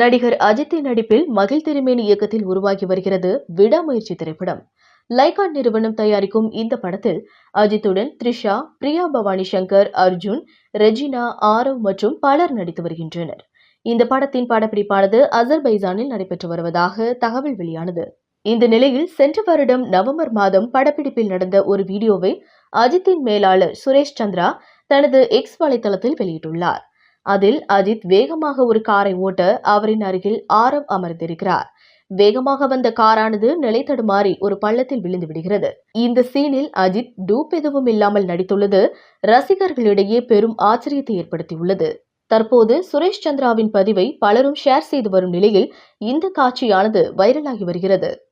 நடிகர் அஜித்தின் நடிப்பில் மகிழ் திருமேனி இயக்கத்தில் உருவாகி வருகிறது விடாமுயற்சி திரைப்படம். லைகான் நிறுவனம் தயாரிக்கும் இந்த படத்தில் அஜித்துடன் த்ரிஷா பிரியா பவானி சங்கர் அர்ஜுன் ரெஜினா ஆரவ் மற்றும் பலர் நடித்து வருகின்றனர். இந்த படத்தின் படப்பிடிப்பானது அசர்பைசானில் நடைபெற்று வருவதாக தகவல் வெளியானது. இந்த நிலையில் சென்ற வருடம் நவம்பர் மாதம் படப்பிடிப்பில் நடந்த ஒரு வீடியோவை அஜித்தின் மேலாளர் சுரேஷ் சந்திரா தனது எக்ஸ் வலைதளத்தில் வெளியிட்டுள்ளார். அதில் அஜித் வேகமாக ஒரு காரை ஓட்ட அவரின் அருகில் ஆரவ் அமர்ந்திருக்கிறார். வேகமாக வந்த காரானது நிலை தடுமாறி ஒரு பள்ளத்தில் விழுந்து விடுகிறது. இந்த சீனில் அஜித் டூப் எதுவும் இல்லாமல் நடித்துள்ளது. ரசிகர்களிடையே பெரும் ஆச்சரியத்தை ஏற்படுத்தியுள்ளது. தற்போது சுரேஷ் சந்திராவின் பதிவை பலரும் ஷேர் செய்து வரும் நிலையில் இந்த காட்சியானது வைரலாகி வருகிறது.